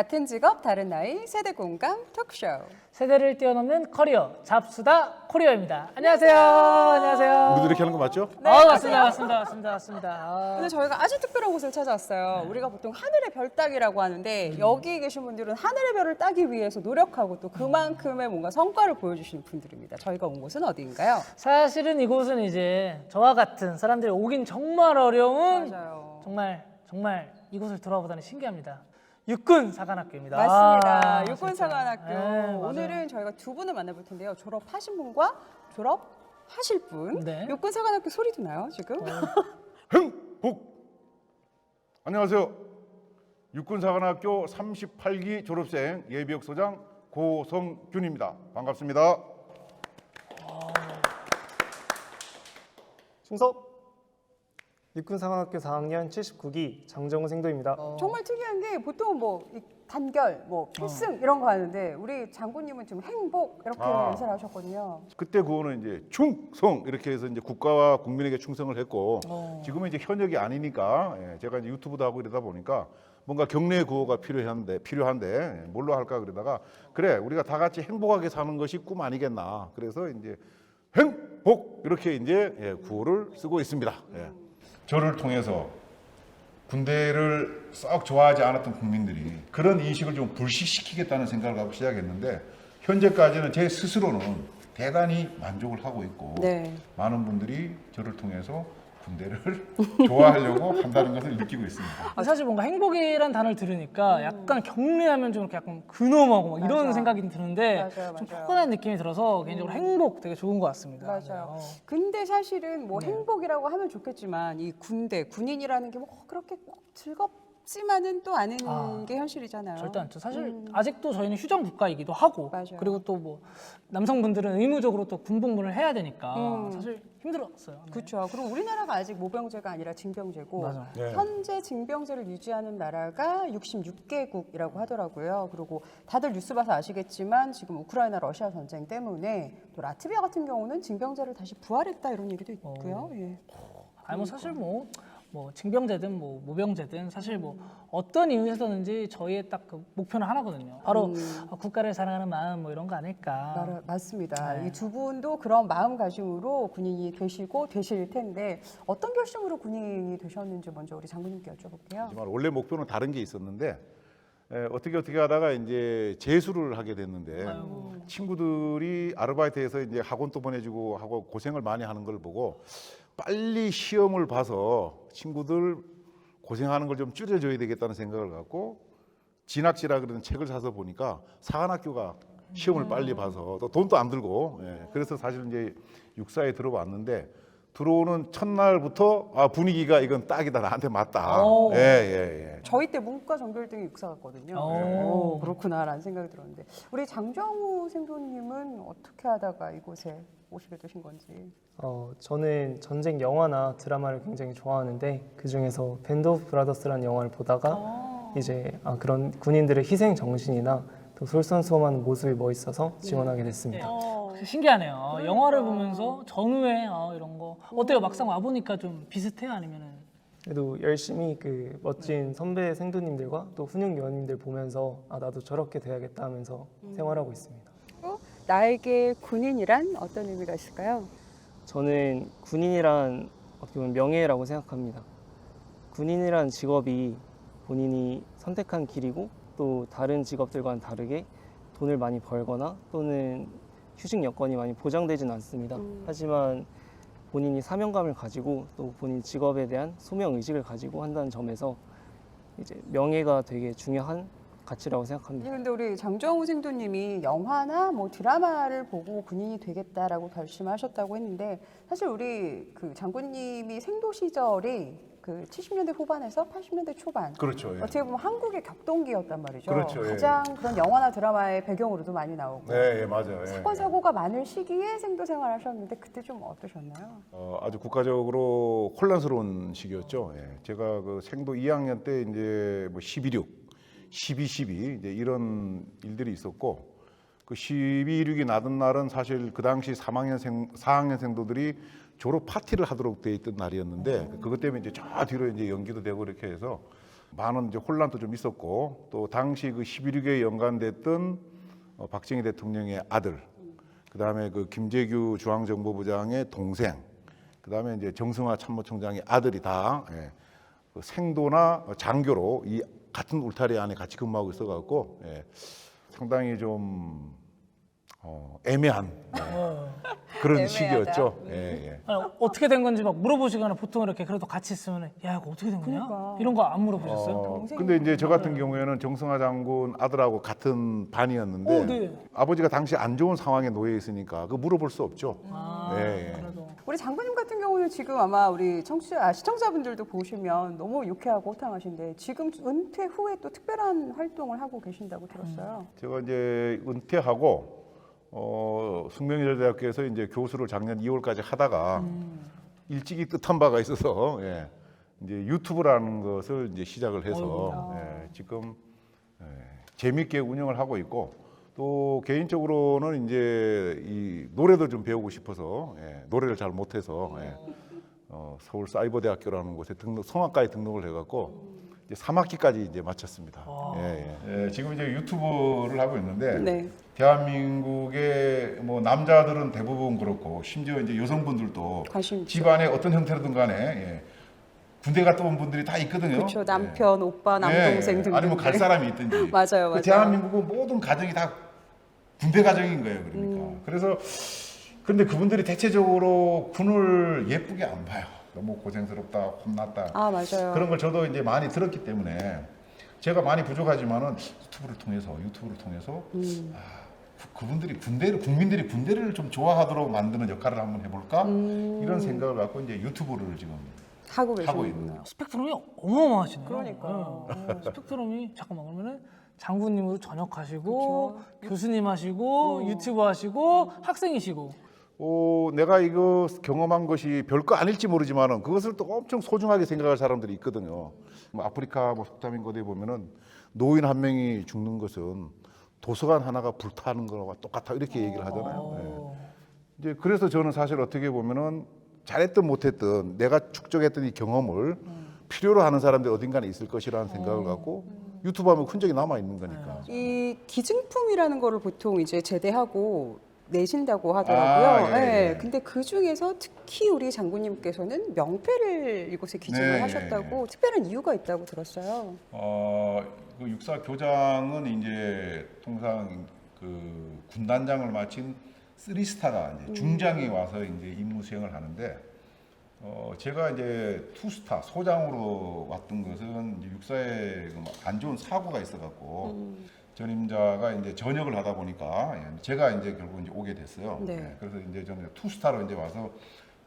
같은 직업 다른 나이 세대 공감 토크쇼. 세대를 뛰어넘는 커리어 잡수다 코리어입니다. 안녕하세요. 안녕하세요. 우리도 이렇게 하는 거 맞죠? 아 맞습니다, 맞습니다, 맞습니다, 맞습니다. 아, 오늘 저희가 아주 특별한 곳을 찾아왔어요. 우리가 보통 하늘의 별 따기라고 하는데 여기 계신 분들은 하늘의 별을 따기 위해서 노력하고 또 그만큼의 뭔가 성과를 보여주시는 분들입니다. 저희가 온 곳은 어디인가요? 사실은 이곳은 이제 저와 같은 사람들이 오긴 정말 어려운 맞아요. 정말 정말 이곳을 돌아보다니 신기합니다. 육군 사관학교입니다. 맞습니다. 아, 육군사관학교. 네, 맞아요. 오늘은 저희가 두 분을 만나볼 텐데요. 졸업하신 분과 졸업하실 분. 네. 육군사관학교 소리도 나요, 지금? 흥복 안녕하세요. 육군사관학교 38기 졸업생 예비역 소장 고성균입니다. 반갑습니다. 충석 육군사관학교 4학년 79기 장정우 생도입니다. 정말 특이한 게 보통 뭐이 단결, 뭐 필승 이런 거 하는데 우리 장군님은 지금 행복 이렇게 아. 연설을 하셨거든요. 그때 그거는 이제 충성 이렇게 해서 이제 국가와 국민에게 충성을 했고 어. 지금은 이제 현역이 아니니까 예, 제가 이제 유튜브도 하고 이러다 보니까 뭔가 경례 구호가 필요한데 필요한데 뭘로 할까 그러다가 그래 우리가 다 같이 행복하게 사는 것이 꿈 아니겠나 그래서 이제 행복 이렇게 이제 예, 구호를 쓰고 있습니다. 예. 저를 통해서 군대를 썩 좋아하지 않았던 국민들이 그런 인식을 좀 불식시키겠다는 생각을 하고 시작했는데 현재까지는 제 스스로는 대단히 만족을 하고 있고 네. 많은 분들이 저를 통해서 군대를 좋아하려고 한다는 것을 느끼고 있습니다. 아, 사실 뭔가 행복이란 단어를 들으니까 약간 격리하면 좀 이렇게 약간 근엄하고 막 이런 음. 맞아. 생각이 드는데 맞아요, 좀 맞아요. 음. 포근한 느낌이 들어서 개인적으로 행복 되게 좋은 것 같습니다. 맞아요. 네. 근데 사실은 네. 뭐 행복이라고 하면 좋겠지만 이 군대, 군인이라는 게 뭐 그렇게 꼭 즐겁 지만은 또 않은 아, 게 현실이잖아요. 절대 않죠. 사실 음. 아직도 저희는 휴전 국가이기도 하고 맞아요. 그리고 또 뭐 남성분들은 의무적으로 또 군복무를 해야 되니까 음. 사실 힘들었어요. 네. 그렇죠. 그리고 우리나라가 아직 모병제가 아니라 징병제고 맞아요. 네. 현재 징병제를 유지하는 나라가 66개국이라고 하더라고요. 그리고 다들 뉴스 봐서 아시겠지만 지금 우크라이나 러시아 전쟁 때문에 또 라트비아 같은 경우는 징병제를 다시 부활했다 이런 얘기도 있고요. 예. 아니 뭐 사실 뭐, 뭐 징병제든 뭐 모병제든 사실 뭐 어떤 이유에서든지 저희의 딱 그 목표는 하나거든요. 바로 음. 어, 국가를 사랑하는 마음 뭐 이런 거 아닐까. 말- 맞습니다. 네. 이 두 분도 그런 마음가짐으로 군인이 되시고 되실 텐데 어떤 결심으로 군인이 되셨는지 먼저 우리 장군님께 여쭤볼게요. 하지만 원래 목표는 다른 게 있었는데 에, 어떻게 어떻게 하다가 이제 재수를 하게 됐는데 친구들이 아르바이트해서 이제 학원 또 보내주고 하고 고생을 많이 하는 걸 보고 빨리 시험을 봐서 친구들 고생하는 걸 좀 줄여줘야 되겠다는 생각을 갖고 진학지라 그러는 책을 사서 보니까 사관학교가 시험을 빨리 봐서 또 돈도 안 들고 예, 그래서 사실 이제 육사에 들어왔는데 들어오는 첫날부터 아 분위기가 이건 딱이다 나한테 맞다 오. 예, 예, 예. 저희 때 문과 전교일등이 육사 같거든요. 오. 오, 그렇구나라는 생각이 들었는데 우리 장정우 생도님은 어떻게 하다가 이곳에 오시게 되신 건지. 어, 저는 전쟁 영화나 드라마를 굉장히 좋아하는데 그 중에서 밴드 오브 브라더스라는 영화를 보다가 이제 아, 그런 군인들의 희생 정신이나 또 솔선수범하는 모습이 멋있어서 지원하게 됐습니다. 어, 신기하네요. 그러니까. 영화를 보면서 전후에 어, 이런 거 어때요? 막상 와 보니까 좀 비슷해요? 아니면은 그래도 열심히 그 멋진 선배 생도님들과 또 훈육 요원님들 보면서 아 나도 저렇게 돼야겠다 하면서 생활하고 있습니다. 또 나에게 군인이란 어떤 의미가 있을까요? 저는 군인이란 어떻게 보면 명예라고 생각합니다. 군인이란 직업이 본인이 선택한 길이고 또 다른 직업들과는 다르게 돈을 많이 벌거나 또는 휴식 여건이 많이 보장되지는 않습니다. 음. 하지만 본인이 사명감을 가지고 또 본인 직업에 대한 소명 의식을 가지고 한다는 점에서 이제 명예가 되게 중요한 가치라고 생각합니다. 근데 우리 장정우 생도님이 영화나 뭐 드라마를 보고 군인이 되겠다라고 결심하셨다고 했는데 사실 우리 그 장군님이 생도 시절이 그 70년대 후반에서 80년대 초반 그렇죠 예. 어떻게 보면 한국의 격동기였단 말이죠. 그렇죠, 예. 가장 그런 영화나 드라마의 배경으로도 많이 나오고 네, 예, 맞아요 예. 사건 사고가 많은 시기에 생도 생활하셨는데 그때 좀 어떠셨나요? 어, 아주 국가적으로 혼란스러운 시기였죠. 예. 제가 그 생도 2학년 때 이제 뭐 12.6, 12.12 이제 이런 일들이 있었고 그 12.6이 나던 날은 사실 그 당시 3학년생 4학년생도들이 졸업 파티를 하도록 돼 있던 날이었는데 그것 때문에 이제 저 뒤로 이제 연기도 되고 이렇게 해서 많은 이제 혼란도 좀 있었고 또 당시 그 11.6에 연관됐던 어, 박정희 대통령의 아들, 그 다음에 그 김재규 중앙정보부장의 동생, 그 다음에 이제 정승화 참모총장의 아들이 다 예, 그 생도나 장교로 이 같은 울타리 안에 같이 근무하고 있어갖고 예, 상당히 좀 어, 애매한 예, 그런. 시기였죠. 예, 예. 아니, 어떻게 된 건지 막 물어보시거나 보통 이렇게 그래도 같이 있으면 야 이거 어떻게 된 거냐 그러니까. 이런 거 안 물어보셨어요? 어, 근데 이제 저 같은 경우에는 정승화 장군 아들하고 같은 반이었는데 어, 네. 아버지가 당시 안 좋은 상황에 놓여 있으니까 그 물어볼 수 없죠. 아, 예, 예. 그래도 우리 장군님 같은 경우는 지금 아마 우리 청취 아, 시청자분들도 보시면 너무 유쾌하고 호탕하신데 지금 은퇴 후에 또 특별한 활동을 하고 계신다고 들었어요. 제가 이제 은퇴하고 어, 숙명여자대학교에서 이제 교수를 작년 2월까지 하다가 일찍이 뜻한 바가 있어서 예, 이제 유튜브라는 것을 이제 시작을 해서 예, 지금 예, 재밌게 운영을 하고 있고 또 개인적으로는 이제 이 노래도 좀 배우고 싶어서 예, 노래를 잘 못해서 예, 어, 서울 사이버대학교라는 곳에 등록 성악과에 등록을 해갖고 이제 3학기까지 이제 마쳤습니다. 예, 예. 예, 지금 이제 유튜브를 하고 있는데 네. 대한민국의 뭐 남자들은 대부분 그렇고 심지어 이제 여성분들도 관심 있죠. 집안에 어떤 형태로든 간에 예, 군대 갔다 온 분들이 다 있거든요. 그렇죠. 남편, 오빠, 예. 남동생 예, 등등. 아니면 갈 사람이 있든지. 맞아요, 그 맞아요. 대한민국은 모든 가정이 다 군대 가정인 거예요. 그러니까. 음. 그래서 그런데 그분들이 대체적으로 군을 예쁘게 안 봐요. 너무 고생스럽다, 혼났다. 아 맞아요. 그런 걸 저도 이제 많이 들었기 때문에 제가 많이 부족하지만은 유튜브를 통해서 유튜브를 통해서 음. 아, 그, 분들이 군대를 국민들이 군대를 좀 좋아하도록 만드는 역할을 한번 해볼까 음. 이런 생각을 갖고 이제 유튜브를 지금 하고 하고 계시는군요. 스펙트럼이 어마어마하시네요. 그러니까. 예. 어, 스펙트럼이 잠깐만 그러면은 장군님으로 전역하시고 그렇죠. 교수님 하시고 유튜브 하시고 학생이시고 어, 내가 이거 경험한 것이 별거 아닐지 모르지만은 그것을 또 엄청 소중하게 생각할 사람들이 있거든요. 뭐 아프리카 뭐 속담인 곳에 보면은 노인 한 명이 죽는 것은 도서관 하나가 불타는 거와 똑같아 이렇게 얘기를 하잖아요. 예. 어, 이제 그래서 저는 사실 어떻게 보면은 잘했든 못했든 내가 축적했던 이 경험을 필요로 하는 사람들이 어딘가에 있을 것이라는 생각을 갖고 유튜브 하면 흔적이 남아 있는 거니까. 이 기증품이라는 거를 보통 이제 제대하고 내신다고 하더라고요. 아, 예, 예, 예. 근데 그 중에서 특히 우리 장군님께서는 명패를 이곳에 기증을 네, 하셨다고 특별한 이유가 있다고 들었어요. 어, 그 육사 교장은 이제 통상 그 군단장을 마친 쓰리스타가 이제 중장에 와서 이제 임무 수행을 하는데 어, 제가 이제 투스타 소장으로 왔던 것은 이제 육사에 그안 좋은 사고가 있어갖고 전임자가 이제 전역을 하다 보니까 예, 제가 이제 결국 이제 오게 됐어요. 네. 예, 그래서 이제 저는 투스타로 이제 와서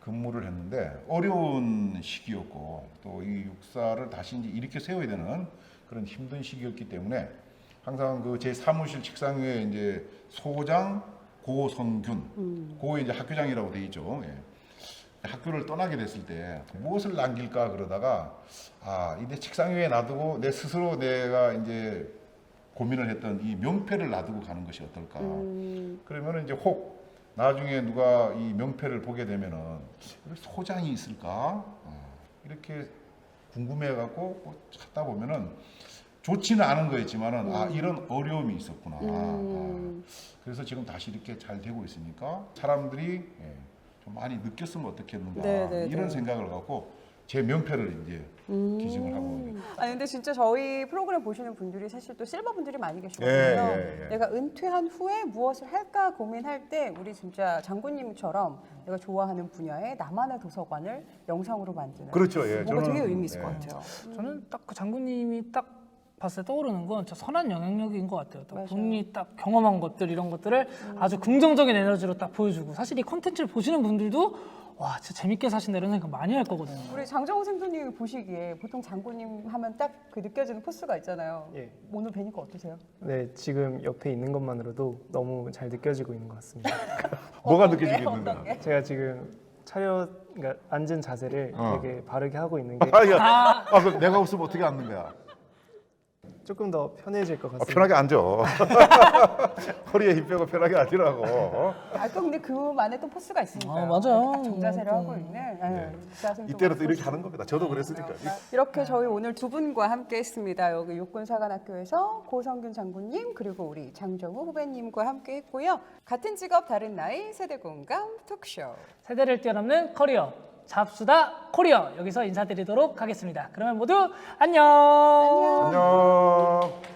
근무를 했는데 어려운 시기였고 또 이 육사를 다시 이제 일으켜 세워야 되는 그런 힘든 시기였기 때문에 항상 그 제 사무실 책상 위에 이제 소장 고성균, 고에 이제 학교장이라고 돼 있죠. 예. 학교를 떠나게 됐을 때 무엇을 남길까 그러다가 아, 이 내 책상 위에 놔두고 내 스스로 내가 이제 고민을 했던 이 명패를 놔두고 가는 것이 어떨까. 음, 그러면 이제 혹 나중에 누가 이 명패를 보게 되면은 소장이 있을까 어, 이렇게 궁금해갖고 뭐 찾다 보면은 좋지는 않은 거였지만은 아 이런 어려움이 있었구나. 음. 아, 그래서 지금 다시 이렇게 잘 되고 있으니까 사람들이 예, 좀 많이 느꼈으면 어떻겠는가 네, 네, 이런 네. 생각을 갖고 제 명패를 이제 기증을 하고 거예요. 아니 근데 진짜 저희 프로그램 보시는 분들이 사실 또 실버 분들이 많이 계시거든요. 예, 예, 예. 내가 은퇴한 후에 무엇을 할까 고민할 때 우리 진짜 장군님처럼 내가 좋아하는 분야의 나만의 도서관을 영상으로 만드는 그렇죠. 예, 뭔가 되게 의미 있을 예. 것 같아요. 저는 딱 그 장군님이 딱 봤을 때 떠오르는 건 진짜 선한 영향력인 것 같아요. 딱 맞아요. 본인이 딱 경험한 것들 이런 것들을 아주 긍정적인 에너지로 딱 보여주고 사실 이 컨텐츠를 보시는 분들도 와 진짜 재밌게 사신다 이런 생각 많이 할 거거든요. 우리 장정우 생도님이 보시기에 보통 장군님 하면 딱 그 느껴지는 포스가 있잖아요. 예. 오늘 뵈니까 어떠세요? 네, 지금 옆에 있는 것만으로도 너무 잘 느껴지고 있는 것 같습니다. 뭐가 어떤 게? 느껴지겠는가? 어떤 게? 제가 지금 차려 그러니까 앉은 자세를 어. 되게 바르게 하고 있는 게 아, 야, 아, 그럼 내가 없으면 어떻게 앉는 거야? 조금 더 편해질 것 아, 같습니다. 편하게 앉아. 허리에 힘 빼고 편하게 앉으라고. 아, 또 근데 그만의 또 포스가 있으니까. 아, 맞아요. 정자세를 또. 하고 있는. 네. 자세는 또 이렇게. 하는 겁니다. 저도 그랬으니까. 이렇게 저희 오늘 두 분과 함께 했습니다. 여기 육군사관학교에서 고성균 장군님 그리고 우리 장정우 후배님과 함께 했고요. 같은 직업 다른 나이 세대 공감 토크쇼. 세대를 뛰어넘는 커리어 잡수다 코리어 여기서 인사드리도록 하겠습니다. 그러면 모두 안녕. 안녕.